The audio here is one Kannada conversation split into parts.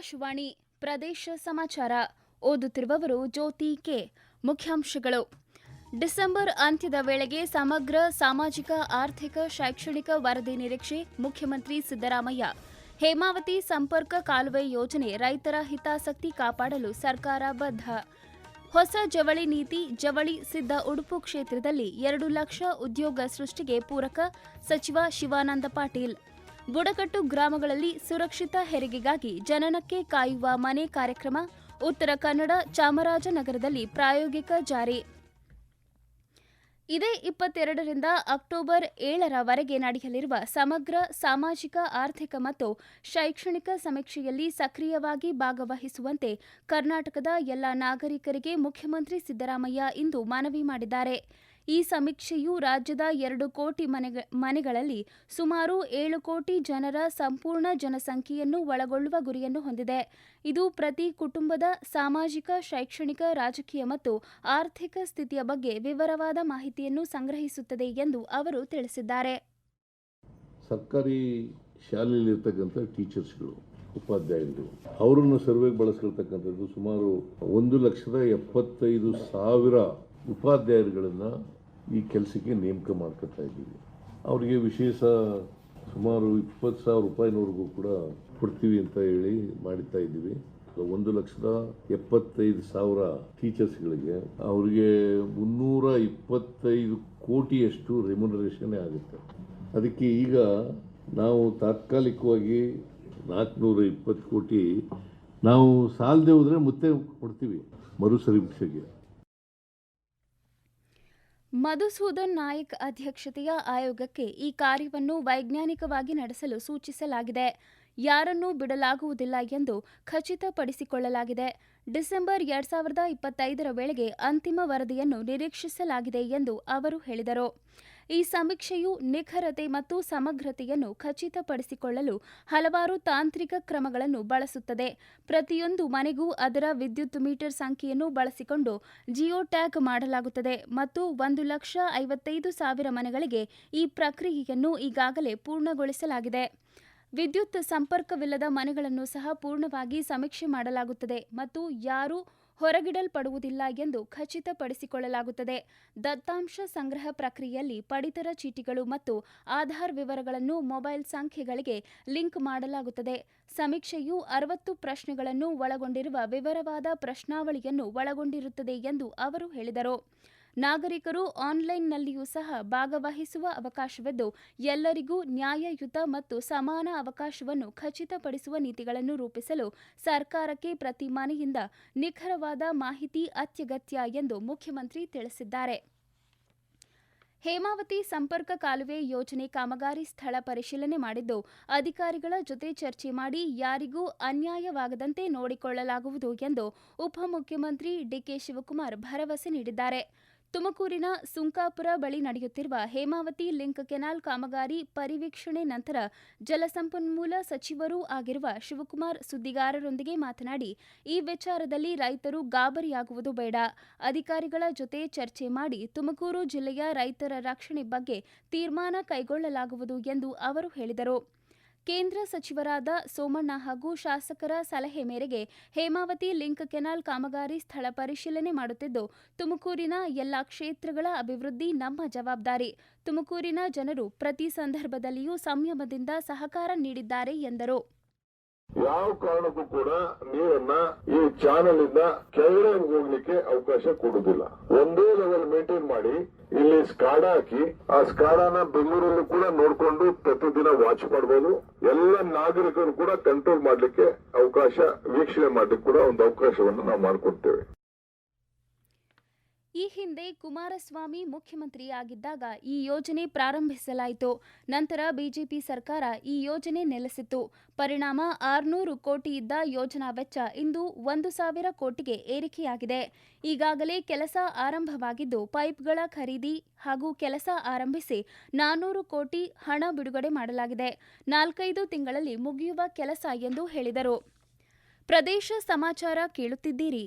ಆಕಾಶವಾಣಿ ಪ್ರದೇಶ ಸಮಾಚಾರ. ಓದುತ್ತಿರುವವರು ಜ್ಯೋತಿ ಕೆ. ಮುಖ್ಯಾಂಶಗಳು. ಡಿಸೆಂಬರ್ ಅಂತ್ಯದ ವೇಳೆಗೆ ಸಮಗ್ರ ಸಾಮಾಜಿಕ, ಆರ್ಥಿಕ, ಶೈಕ್ಷಣಿಕ ವರದಿ ನಿರೀಕ್ಷೆ ಮುಖ್ಯಮಂತ್ರಿ ಸಿದ್ದರಾಮಯ್ಯ. ಹೇಮಾವತಿ ಸಂಪರ್ಕ ಕಾಲುವೆ ಯೋಜನೆ ರೈತರ ಹಿತಾಸಕ್ತಿ ಕಾಪಾಡಲು ಸರ್ಕಾರ ಬದ್ಧ. ಹೊಸ ಜವಳಿ ನೀತಿ, ಜವಳಿ ಸಿದ್ಧ ಉಡುಪು ಕ್ಷೇತ್ರದಲ್ಲಿ ಎರಡು ಲಕ್ಷ ಉದ್ಯೋಗ ಸೃಷ್ಟಿಗೆ ಪೂರಕ ಸಚಿವ ಶಿವಾನಂದ ಪಾಟೀಲ್. ಬುಡಕಟ್ಟು ಗ್ರಾಮಗಳಲ್ಲಿ ಸುರಕ್ಷಿತ ಹೆರಿಗೆಗಾಗಿ ಜನನಕ್ಕೆ ಕಾಯುವ ಮನೆ ಕಾರ್ಯಕ್ರಮ, ಉತ್ತರ ಕನ್ನಡ ಚಾಮರಾಜನಗರದಲ್ಲಿ ಪ್ರಾಯೋಗಿಕ ಜಾರಿ. ಇದೇ ಇಪ್ಪತ್ತೆರಡರಿಂದ ಅಕ್ಟೋಬರ್ ಏಳರವರೆಗೆ ನಡೆಯಲಿರುವ ಸಮಗ್ರ ಸಾಮಾಜಿಕ, ಆರ್ಥಿಕ ಮತ್ತು ಶೈಕ್ಷಣಿಕ ಸಮೀಕ್ಷೆಯಲ್ಲಿ ಸಕ್ರಿಯವಾಗಿ ಭಾಗವಹಿಸುವಂತೆ ಕರ್ನಾಟಕದ ಎಲ್ಲ ನಾಗರಿಕರಿಗೆ ಮುಖ್ಯಮಂತ್ರಿ ಸಿದ್ದರಾಮಯ್ಯ ಇಂದು ಮನವಿ ಮಾಡಿದ್ದಾರೆ. ಈ ಸಮೀಕ್ಷೆಯು ರಾಜ್ಯದ ಎರಡು ಕೋಟಿ ಮನೆಗ- ಮನೆಗಳಲ್ಲಿ ಸುಮಾರು ಏಳು ಕೋಟಿ ಜನರ ಸಂಪೂರ್ಣ ಜನಸಂಖ್ಯೆಯನ್ನು ಒಳಗೊಳ್ಳುವ ಗುರಿಯನ್ನು ಹೊಂದಿದೆ. ಇದು ಪ್ರತಿ ಕುಟುಂಬದ ಸಾಮಾಜಿಕ, ಶೈಕ್ಷಣಿಕ, ರಾಜಕೀಯ ಮತ್ತು ಆರ್ಥಿಕ ಸ್ಥಿತಿಯ ಬಗ್ಗೆ ವಿವರವಾದ ಮಾಹಿತಿಯನ್ನು ಸಂಗ್ರಹಿಸುತ್ತದೆ ಎಂದು ಅವರು ತಿಳಿಸಿದ್ದಾರೆ. ಸರ್ಕಾರಿ ಶಾಲೆಯಲ್ಲಿರ್ತಕ್ಕಂಥ ಟೀಚರ್ಸ್ಗಳು ಉಪಾಧ್ಯಾಯರು ಅವರನ್ನು ಸರ್ವೆಗೆ ಬಳಸ್ಕೊಳ್ತಕ್ಕಂಥದ್ದು ಸುಮಾರು ಒಂದು ಲಕ್ಷದ ಎಪ್ಪತ್ತೈದು ಸಾವಿರ ಉಪಾಧ್ಯಾಯರುಗಳನ್ನು ಈ ಕೆಲಸಕ್ಕೆ ನೇಮಕ ಮಾಡ್ಕೊತಾ ಇದ್ದೀವಿ. ಅವರಿಗೆ ವಿಶೇಷ ಸುಮಾರು ಇಪ್ಪತ್ತು ಸಾವಿರ ರೂಪಾಯಿನವರೆಗೂ ಕೂಡ ಕೊಡ್ತೀವಿ ಅಂತ ಹೇಳಿ ಮಾಡುತ್ತಾ ಇದ್ದೀವಿ. ಒಂದು ಲಕ್ಷದ ಎಪ್ಪತ್ತೈದು ಸಾವಿರ ಟೀಚರ್ಸ್ಗಳಿಗೆ ಅವರಿಗೆ ಮುನ್ನೂರ ಇಪ್ಪತ್ತೈದು ಕೋಟಿಯಷ್ಟು ರೆಮ್ಯುನರೇಷನ್ ಆಗುತ್ತೆ. ಅದಕ್ಕೆ ಈಗ ನಾವು ತಾತ್ಕಾಲಿಕವಾಗಿ ನಾಲ್ಕುನೂರ ಇಪ್ಪತ್ತು ಕೋಟಿ ನಾವು ಸಾಲದೆ ಹೋದರೆ ಮತ್ತೆ ಕೊಡ್ತೀವಿ ಮರು ಸಮೀಕ್ಷೆಗೆ ಮಧುಸೂದನ್ ನಾಯಕ್ ಅಧ್ಯಕ್ಷತೆಯ ಆಯೋಗಕ್ಕೆ ಈ ಕಾರ್ಯವನ್ನು ವೈಜ್ಞಾನಿಕವಾಗಿ ನಡೆಸಲು ಸೂಚಿಸಲಾಗಿದೆ. ಯಾರನ್ನೂ ಬಿಡಲಾಗುವುದಿಲ್ಲ ಎಂದು ಖಚಿತಪಡಿಸಿಕೊಳ್ಳಲಾಗಿದೆ. ಡಿಸೆಂಬರ್ ಎರಡ್ ಸಾವಿರದ ಇಪ್ಪತ್ತೈದರ ವೇಳೆಗೆ ಅಂತಿಮ ವರದಿಯನ್ನು ನಿರೀಕ್ಷಿಸಲಾಗಿದೆ ಎಂದು ಅವರು ಹೇಳಿದರು. ಈ ಸಮೀಕ್ಷೆಯು ನಿಖರತೆ ಮತ್ತು ಸಮಗ್ರತೆಯನ್ನು ಖಚಿತಪಡಿಸಿಕೊಳ್ಳಲು ಹಲವಾರು ತಾಂತ್ರಿಕ ಕ್ರಮಗಳನ್ನು ಬಳಸುತ್ತದೆ. ಪ್ರತಿಯೊಂದು ಮನೆಗೂ ಅದರ ವಿದ್ಯುತ್ ಮೀಟರ್ ಸಂಖ್ಯೆಯನ್ನು ಬಳಸಿಕೊಂಡು ಜಿಯೋ ಟ್ಯಾಗ್ ಮಾಡಲಾಗುತ್ತದೆ ಮತ್ತು ಒಂದು ಲಕ್ಷ ಐವತ್ತೈದು ಸಾವಿರ ಮನೆಗಳಿಗೆ ಈ ಪ್ರಕ್ರಿಯೆಯನ್ನು ಈಗಾಗಲೇ ಪೂರ್ಣಗೊಳಿಸಲಾಗಿದೆ. ವಿದ್ಯುತ್ ಸಂಪರ್ಕವಿಲ್ಲದ ಮನೆಗಳನ್ನು ಸಹ ಪೂರ್ಣವಾಗಿ ಸಮೀಕ್ಷೆ ಮಾಡಲಾಗುತ್ತದೆ ಮತ್ತು ಯಾರೂ ಹೊರಗಿಡಲ್ಪಡುವುದಿಲ್ಲ ಎಂದು ಖಚಿತಪಡಿಸಿಕೊಳ್ಳಲಾಗುತ್ತದೆ. ದತ್ತಾಂಶ ಸಂಗ್ರಹ ಪ್ರಕ್ರಿಯೆಯಲ್ಲಿ ಪಡಿತರ ಚೀಟಿಗಳು ಮತ್ತು ಆಧಾರ್ ವಿವರಗಳನ್ನು ಮೊಬೈಲ್ ಸಂಖ್ಯೆಗಳಿಗೆ ಲಿಂಕ್ ಮಾಡಲಾಗುತ್ತದೆ. ಸಮೀಕ್ಷೆಯು ಅರವತ್ತು ಪ್ರಶ್ನೆಗಳನ್ನು ಒಳಗೊಂಡಿರುವ ವಿವರವಾದ ಪ್ರಶ್ನಾವಳಿಯನ್ನು ಒಳಗೊಂಡಿರುತ್ತದೆ ಎಂದು ಅವರು ಹೇಳಿದರು. ನಾಗರಿಕರು ಆನ್ಲೈನ್ನಲ್ಲಿಯೂ ಸಹ ಭಾಗವಹಿಸುವ ಅವಕಾಶವಿದ್ದು, ಎಲ್ಲರಿಗೂ ನ್ಯಾಯಯುತ ಮತ್ತು ಸಮಾನ ಅವಕಾಶವನ್ನು ಖಚಿತಪಡಿಸುವ ನೀತಿಗಳನ್ನು ರೂಪಿಸಲು ಸರ್ಕಾರಕ್ಕೆ ಪ್ರತಿ ಮನೆಯಿಂದ ನಿಖರವಾದ ಮಾಹಿತಿ ಅತ್ಯಗತ್ಯ ಎಂದು ಮುಖ್ಯಮಂತ್ರಿ ತಿಳಿಸಿದ್ದಾರೆ. ಹೇಮಾವತಿ ಸಂಪರ್ಕ ಕಾಲುವೆ ಯೋಜನೆ ಕಾಮಗಾರಿ ಸ್ಥಳ ಪರಿಶೀಲನೆ ಮಾಡಿದ್ದು, ಅಧಿಕಾರಿಗಳ ಜೊತೆ ಚರ್ಚೆ ಮಾಡಿ ಯಾರಿಗೂ ಅನ್ಯಾಯವಾಗದಂತೆ ನೋಡಿಕೊಳ್ಳಲಾಗುವುದು ಎಂದು ಉಪಮುಖ್ಯಮಂತ್ರಿ ಡಿಕೆ ಶಿವಕುಮಾರ್ ಭರವಸೆ ನೀಡಿದ್ದಾರೆ. ತುಮಕೂರಿನ ಸುಂಕಾಪುರ ಬಳಿ ನಡೆಯುತ್ತಿರುವ ಹೇಮಾವತಿ ಲಿಂಕ್ ಕೆನಾಲ್ ಕಾಮಗಾರಿ ಪರಿವೀಕ್ಷಣೆ ನಂತರ ಜಲಸಂಪನ್ಮೂಲ ಸಚಿವರೂ ಆಗಿರುವ ಶಿವಕುಮಾರ್ ಸುದ್ದಿಗಾರರೊಂದಿಗೆ ಮಾತನಾಡಿ, ಈ ವಿಚಾರದಲ್ಲಿ ರೈತರು ಗಾಬರಿಯಾಗುವುದು ಬೇಡ. ಅಧಿಕಾರಿಗಳ ಜೊತೆ ಚರ್ಚೆ ಮಾಡಿ ತುಮಕೂರು ಜಿಲ್ಲೆಯ ರೈತರ ರಕ್ಷಣೆ ಬಗ್ಗೆ ತೀರ್ಮಾನ ಕೈಗೊಳ್ಳಲಾಗುವುದು ಎಂದು ಅವರು ಹೇಳಿದರು. ಕೇಂದ್ರ ಸಚಿವರಾದ ಸೋಮಣ್ಣ ಹಾಗೂ ಶಾಸಕರ ಸಲಹೆ ಮೇರೆಗೆ ಹೇಮಾವತಿ ಲಿಂಕ್ ಕೆನಾಲ್ ಕಾಮಗಾರಿ ಸ್ಥಳ ಪರಿಶೀಲನೆ ಮಾಡುತ್ತಿದ್ದು, ತುಮಕೂರಿನ ಎಲ್ಲಾ ಕ್ಷೇತ್ರಗಳ ಅಭಿವೃದ್ಧಿ ನಮ್ಮ ಜವಾಬ್ದಾರಿ. ತುಮಕೂರಿನ ಜನರು ಪ್ರತಿ ಸಂದರ್ಭದಲ್ಲಿಯೂ ಸಂಯಮದಿಂದ ಸಹಕಾರ ನೀಡಿದ್ದಾರೆ ಎಂದರು. ಯಾವ ಕಾರಣಕ್ಕೂ ಕೂಡ ನೀರನ್ನ ಈ ಚಾನಲ್ ಇಂದ ಕೆಳಗಡೆ ಹೋಗ್ಲಿಕ್ಕೆ ಅವಕಾಶ ಕೊಡುದಿಲ್ಲ ಒಂದೇ ಲೆವೆಲ್ ಮೇಂಟೈನ್ ಮಾಡಿ, ಇಲ್ಲಿ ಸ್ಕಾಡ ಹಾಕಿ, ಆ ಸ್ಕಾಡಾನ ಬೆಂಗಳೂರಲ್ಲೂ ಕೂಡ ನೋಡ್ಕೊಂಡು ಪ್ರತಿದಿನ ವಾಚ್ ಮಾಡಬಹುದು ಎಲ್ಲ ನಾಗರಿಕರು ಕೂಡ ಕಂಟ್ರೋಲ್ ಮಾಡ್ಲಿಕ್ಕೆ ಅವಕಾಶ, ವೀಕ್ಷಣೆ ಮಾಡ್ಲಿಕ್ಕೆ ಕೂಡ ಒಂದು ಅವಕಾಶವನ್ನು ನಾವು ಮಾಡಿಕೊಡ್ತೇವೆ. ಈ ಹಿಂದೆ ಕುಮಾರಸ್ವಾಮಿ ಮುಖ್ಯಮಂತ್ರಿಯಾಗಿದ್ದಾಗ ಈ ಯೋಜನೆ ಪ್ರಾರಂಭಿಸಲಾಯಿತು. ನಂತರ ಬಿಜೆಪಿ ಸರ್ಕಾರ ಈ ಯೋಜನೆ ನೆಲೆಸಿತ್ತು. ಪರಿಣಾಮ ಆರುನೂರು ಕೋಟಿ ಇದ್ದ ಯೋಜನಾ ವೆಚ್ಚ ಇಂದು ಒಂದು ಸಾವಿರ ಕೋಟಿಗೆ ಏರಿಕೆಯಾಗಿದೆ. ಈಗಾಗಲೇ ಕೆಲಸ ಆರಂಭವಾಗಿದ್ದು ಪೈಪ್ಗಳ ಖರೀದಿ ಹಾಗೂ ಕೆಲಸ ಆರಂಭಿಸಿ ನಾನೂರು ಕೋಟಿ ಹಣ ಬಿಡುಗಡೆ ಮಾಡಲಾಗಿದೆ. ನಾಲ್ಕೈದು ತಿಂಗಳಲ್ಲಿ ಮುಗಿಯುವ ಕೆಲಸ ಎಂದು ಹೇಳಿದರು. ಪ್ರದೇಶ ಸಮಾಚಾರ ಕೇಳುತ್ತಿದ್ದೀರಿ.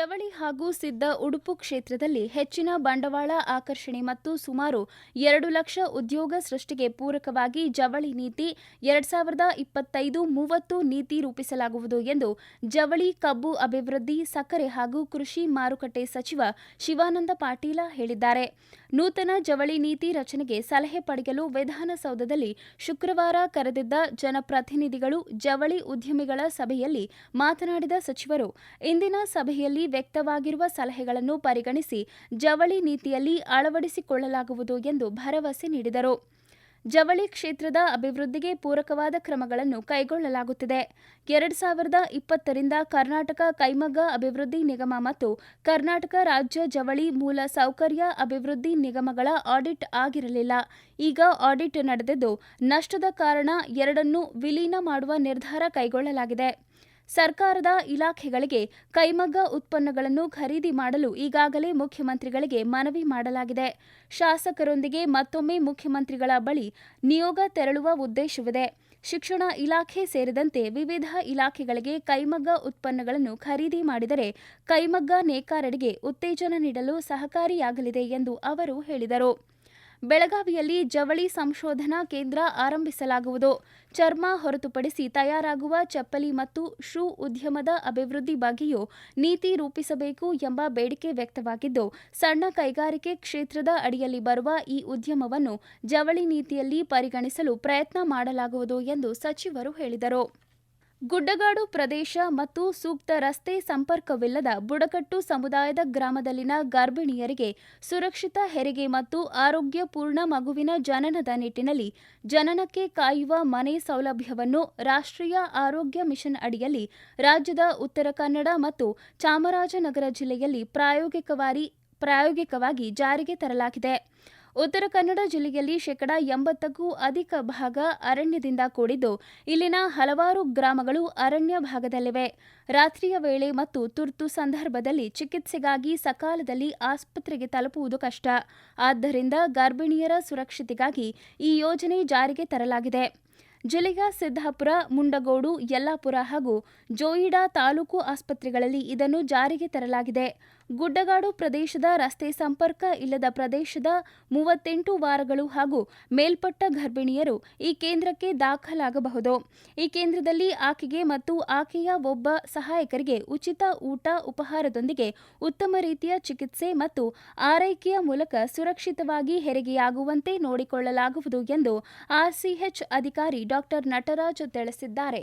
ಜವಳಿ ಹಾಗೂ ಸಿದ್ಧ ಉಡುಪು ಕ್ಷೇತ್ರದಲ್ಲಿ ಹೆಚ್ಚಿನ ಬಂಡವಾಳ ಆಕರ್ಷಣೆ ಮತ್ತು ಸುಮಾರು ಎರಡು ಲಕ್ಷ ಉದ್ಯೋಗ ಸೃಷ್ಟಿಗೆ ಪೂರಕವಾಗಿ ಜವಳಿ ನೀತಿ, ಎರಡ್ ಸಾವಿರದ ಇಪ್ಪತ್ತೈದು ಮೂವತ್ತು ನೀತಿ ರೂಪಿಸಲಾಗುವುದು ಎಂದು ಜವಳಿ ಕಬ್ಬು ಅಭಿವೃದ್ಧಿ, ಸಕ್ಕರೆ ಹಾಗೂ ಕೃಷಿ ಮಾರುಕಟ್ಟೆ ಸಚಿವ ಶಿವಾನಂದ ಪಾಟೀಲ ಹೇಳಿದ್ದಾರೆ. ನೂತನ ಜವಳಿ ನೀತಿ ರಚನೆಗೆ ಸಲಹೆ ಪಡೆಯಲು ವಿಧಾನಸೌಧದಲ್ಲಿ ಶುಕ್ರವಾರ ಕರೆದಿದ್ದ ಜನಪ್ರತಿನಿಧಿಗಳು ಜವಳಿ ಉದ್ಯಮಿಗಳ ಸಭೆಯಲ್ಲಿ ಮಾತನಾಡಿದ ಸಚಿವರು, ಇಂದಿನ ಸಭೆಯಲ್ಲಿ ವ್ಯಕ್ತವಾಗಿರುವ ಸಲಹೆಗಳನ್ನು ಪರಿಗಣಿಸಿ ಜವಳಿ ನೀತಿಯಲ್ಲಿ ಅಳವಡಿಸಿಕೊಳ್ಳಲಾಗುವುದು ಎಂದು ಭರವಸೆ ನೀಡಿದರು. ಜವಳಿ ಕ್ಷೇತ್ರದ ಅಭಿವೃದ್ಧಿಗೆ ಪೂರಕವಾದ ಕ್ರಮಗಳನ್ನು ಕೈಗೊಳ್ಳಲಾಗುತ್ತಿದೆ. ಎರಡು ಸಾವಿರದ ಇಪ್ಪತ್ತರಿಂದ ಕರ್ನಾಟಕ ಕೈಮಗ್ಗ ಅಭಿವೃದ್ಧಿ ನಿಗಮ ಮತ್ತು ಕರ್ನಾಟಕ ರಾಜ್ಯ ಜವಳಿ ಮೂಲ ಸೌಕರ್ಯ ಅಭಿವೃದ್ಧಿ ನಿಗಮಗಳ ಆಡಿಟ್ ಆಗಿರಲಿಲ್ಲ. ಈಗ ಆಡಿಟ್ ನಡೆದಿದ್ದು, ನಷ್ಟದ ಕಾರಣ ಎರಡನ್ನೂ ವಿಲೀನ ಮಾಡುವ ನಿರ್ಧಾರ ಕೈಗೊಳ್ಳಲಾಗಿದೆ. ಸರ್ಕಾರದ ಇಲಾಖೆಗಳಿಗೆ ಕೈಮಗ್ಗ ಉತ್ಪನ್ನಗಳನ್ನು ಖರೀದಿ ಮಾಡಲು ಈಗಾಗಲೇ ಮುಖ್ಯಮಂತ್ರಿಗಳಿಗೆ ಮನವಿ ಮಾಡಲಾಗಿದೆ. ಶಾಸಕರೊಂದಿಗೆ ಮತ್ತೊಮ್ಮೆ ಮುಖ್ಯಮಂತ್ರಿಗಳ ಬಳಿ ನಿಯೋಗ ತೆರಳುವ ಉದ್ದೇಶವಿದೆ. ಶಿಕ್ಷಣ ಇಲಾಖೆ ಸೇರಿದಂತೆ ವಿವಿಧ ಇಲಾಖೆಗಳಿಗೆ ಕೈಮಗ್ಗ ಉತ್ಪನ್ನಗಳನ್ನು ಖರೀದಿ ಮಾಡಿದರೆ ಕೈಮಗ್ಗ ನೇಕಾರರಿಗೆ ಉತ್ತೇಜನ ನೀಡಲು ಸಹಕಾರಿಯಾಗಲಿದೆ ಎಂದು ಅವರು ಹೇಳಿದರು. ಬೆಳಗಾವಿಯಲ್ಲಿ ಜವಳಿ ಸಂಶೋಧನಾ ಕೇಂದ್ರ ಆರಂಭಿಸಲಾಗುವುದು. ಚರ್ಮ ಹೊರತುಪಡಿಸಿ ತಯಾರಾಗುವ ಚಪ್ಪಲಿ ಮತ್ತು ಶೂ ಉದ್ಯಮದ ಅಭಿವೃದ್ಧಿ ಬಗ್ಗೆಯೂ ನೀತಿ ರೂಪಿಸಬೇಕು ಎಂಬ ಬೇಡಿಕೆ ವ್ಯಕ್ತವಾಗಿದ್ದು, ಸಣ್ಣ ಕೈಗಾರಿಕೆ ಕ್ಷೇತ್ರದ ಅಡಿಯಲ್ಲಿ ಬರುವ ಈ ಉದ್ಯಮವನ್ನು ಜವಳಿ ನೀತಿಯಲ್ಲಿ ಪರಿಗಣಿಸಲು ಪ್ರಯತ್ನ ಮಾಡಲಾಗುವುದು ಎಂದು ಸಚಿವರು ಹೇಳಿದರು. ಗುಡ್ಡಗಾಡು ಪ್ರದೇಶ ಮತ್ತು ಸೂಕ್ತ ರಸ್ತೆ ಸಂಪರ್ಕವಿಲ್ಲದ ಬುಡಕಟ್ಟು ಸಮುದಾಯದ ಗ್ರಾಮದಲ್ಲಿನ ಗರ್ಭಿಣಿಯರಿಗೆ ಸುರಕ್ಷಿತ ಹೆರಿಗೆ ಮತ್ತು ಆರೋಗ್ಯಪೂರ್ಣ ಮಗುವಿನ ಜನನದ ನಿಟ್ಟಿನಲ್ಲಿ ಜನನಕ್ಕೆ ಕಾಯುವ ಮನೆ ಸೌಲಭ್ಯವನ್ನು ರಾಷ್ಟ್ರೀಯ ಆರೋಗ್ಯ ಮಿಷನ್ ಅಡಿಯಲ್ಲಿ ರಾಜ್ಯದ ಉತ್ತರ ಕನ್ನಡ ಮತ್ತು ಚಾಮರಾಜನಗರ ಜಿಲ್ಲೆಯಲ್ಲಿ ಪ್ರಾಯೋಗಿಕವಾಗಿ ಪ್ರಾಯೋಗಿಕವಾಗಿ ಜಾರಿಗೆ ತರಲಾಗಿದೆ. ಉತ್ತರ ಕನ್ನಡ ಜಿಲ್ಲೆಯಲ್ಲಿ ಶೇಕಡಾ ಎಂಬತ್ತಕ್ಕೂ ಅಧಿಕ ಭಾಗ ಅರಣ್ಯದಿಂದ ಕೂಡಿದ್ದು, ಇಲ್ಲಿನ ಹಲವಾರು ಗ್ರಾಮಗಳು ಅರಣ್ಯ ಭಾಗದಲ್ಲಿವೆ. ರಾತ್ರಿಯ ವೇಳೆ ಮತ್ತು ತುರ್ತು ಸಂದರ್ಭದಲ್ಲಿ ಚಿಕಿತ್ಸೆಗಾಗಿ ಸಕಾಲದಲ್ಲಿ ಆಸ್ಪತ್ರೆಗೆ ತಲುಪುವುದು ಕಷ್ಟ. ಆದ್ದರಿಂದ ಗರ್ಭಿಣಿಯರ ಸುರಕ್ಷತೆಗಾಗಿ ಈ ಯೋಜನೆ ಜಾರಿಗೆ ತರಲಾಗಿದೆ. ಜಿಲ್ಲೆಯ ಸಿದ್ದಾಪುರ, ಮುಂಡಗೋಡು, ಯಲ್ಲಾಪುರ ಹಾಗೂ ಜೋಯಿಡಾ ತಾಲೂಕು ಆಸ್ಪತ್ರೆಗಳಲ್ಲಿ ಇದನ್ನು ಜಾರಿಗೆ ತರಲಾಗಿದೆ. ಗುಡ್ಡಗಾಡು ಪ್ರದೇಶದ ರಸ್ತೆ ಸಂಪರ್ಕ ಇಲ್ಲದ ಪ್ರದೇಶದ ಮೂವತ್ತೆಂಟು ವಾರಗಳು ಹಾಗೂ ಮೇಲ್ಪಟ್ಟ ಗರ್ಭಿಣಿಯರು ಈ ಕೇಂದ್ರಕ್ಕೆ ದಾಖಲಾಗಬಹುದು. ಈ ಕೇಂದ್ರದಲ್ಲಿ ಆಕೆಗೆ ಮತ್ತು ಆಕೆಯ ಒಬ್ಬ ಸಹಾಯಕರಿಗೆ ಉಚಿತ ಊಟ, ಉಪಹಾರದೊಂದಿಗೆ ಉತ್ತಮ ರೀತಿಯ ಚಿಕಿತ್ಸೆ ಮತ್ತು ಆರೈಕೆಯ ಮೂಲಕ ಸುರಕ್ಷಿತವಾಗಿ ಹೆರಿಗೆಯಾಗುವಂತೆ ನೋಡಿಕೊಳ್ಳಲಾಗುವುದು ಎಂದು ಆರ್ಸಿಎಚ್ ಅಧಿಕಾರಿ ಡಾಕ್ಟರ್ ನಟರಾಜ್ ತಿಳಿಸಿದ್ದಾರೆ.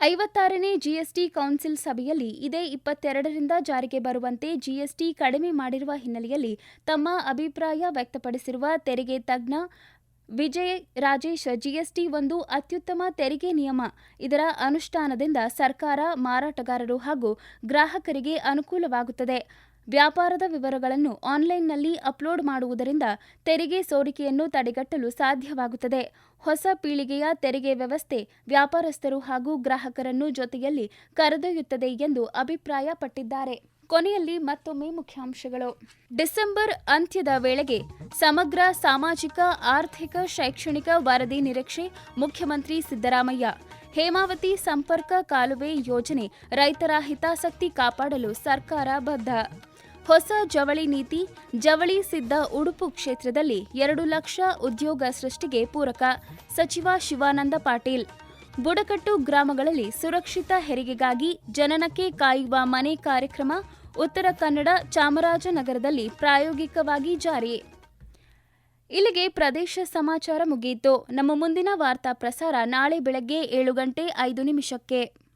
ಐವತ್ತಾರನೇ ಜಿಎಸ್ಟಿ ಕೌನ್ಸಿಲ್ ಸಭೆಯಲ್ಲಿ ಇದೇ ಇಪ್ಪತ್ತೆರಡರಿಂದ ಜಾರಿಗೆ ಬರುವಂತೆ ಜಿಎಸ್ಟಿ ಕಡಿಮೆ ಮಾಡಿರುವ ಹಿನ್ನೆಲೆಯಲ್ಲಿ ತಮ್ಮ ಅಭಿಪ್ರಾಯ ವ್ಯಕ್ತಪಡಿಸಿರುವ ತೆರಿಗೆ ತಜ್ಞ ವಿಜಯ್ ರಾಜೇಶ್ ಜಿಎಸ್ಟಿ ಒಂದು ಅತ್ಯುತ್ತಮ ತೆರಿಗೆ ನಿಯಮ. ಇದರ ಅನುಷ್ಠಾನದಿಂದ ಸರ್ಕಾರ ಮಾರಾಟಗಾರರು ಹಾಗೂ ಗ್ರಾಹಕರಿಗೆ ಅನುಕೂಲವಾಗುತ್ತದೆ. ವ್ಯಾಪಾರದ ವಿವರಗಳನ್ನು ಆನ್ಲೈನ್ನಲ್ಲಿ ಅಪ್ಲೋಡ್ ಮಾಡುವುದರಿಂದ ತೆರಿಗೆ ಸೋರಿಕೆಯನ್ನು ತಡೆಗಟ್ಟಲು ಸಾಧ್ಯವಾಗುತ್ತದೆ. ಹೊಸ ಪೀಳಿಗೆಯ ತೆರಿಗೆ ವ್ಯವಸ್ಥೆ ವ್ಯಾಪಾರಸ್ಥರು ಹಾಗೂ ಗ್ರಾಹಕರನ್ನು ಜೊತೆಯಲ್ಲಿ ಕರೆದೊಯ್ಯುತ್ತದೆ ಎಂದು ಅಭಿಪ್ರಾಯಪಟ್ಟಿದ್ದಾರೆ. ಕೊನೆಯಲ್ಲಿ ಮತ್ತೊಮ್ಮೆ ಮುಖ್ಯಾಂಶಗಳು. ಡಿಸೆಂಬರ್ ಅಂತ್ಯದ ವೇಳೆಗೆ ಸಮಗ್ರ ಸಾಮಾಜಿಕ, ಆರ್ಥಿಕ, ಶೈಕ್ಷಣಿಕ ವರದಿ ನಿರೀಕ್ಷೆ ಮುಖ್ಯಮಂತ್ರಿ ಸಿದ್ದರಾಮಯ್ಯ. ಹೇಮಾವತಿ ಸಂಪರ್ಕ ಕಾಲುವೆ ಯೋಜನೆ ರೈತರ ಹಿತಾಸಕ್ತಿ ಕಾಪಾಡಲು ಸರ್ಕಾರ ಬದ್ಧ. ಹೊಸ ಜವಳಿ ನೀತಿ, ಜವಳಿ ಸಿದ್ಧ ಉಡುಪು ಕ್ಷೇತ್ರದಲ್ಲಿ ಎರಡು ಲಕ್ಷ ಉದ್ಯೋಗ ಸೃಷ್ಟಿಗೆ ಪೂರಕ ಸಚಿವ ಶಿವಾನಂದ ಪಾಟೀಲ್. ಬುಡಕಟ್ಟು ಗ್ರಾಮಗಳಲ್ಲಿ ಸುರಕ್ಷಿತ ಹೆರಿಗೆಗಾಗಿ ಜನನಕ್ಕೆ ಕಾಯುವ ಮನೆ ಕಾರ್ಯಕ್ರಮ, ಉತ್ತರ ಕನ್ನಡ ಚಾಮರಾಜನಗರದಲ್ಲಿ ಪ್ರಾಯೋಗಿಕವಾಗಿ ಜಾರಿ. ಇಲ್ಲಿಗೆ ಪ್ರದೇಶ ಸಮಾಚಾರ ಮುಗಿಯಿತು. ನಮ್ಮ ಮುಂದಿನ ವಾರ್ತಾ ಪ್ರಸಾರ ನಾಳೆ ಬೆಳಗ್ಗೆ ಏಳು ಗಂಟೆ ಐದು ನಿಮಿಷಕ್ಕೆ.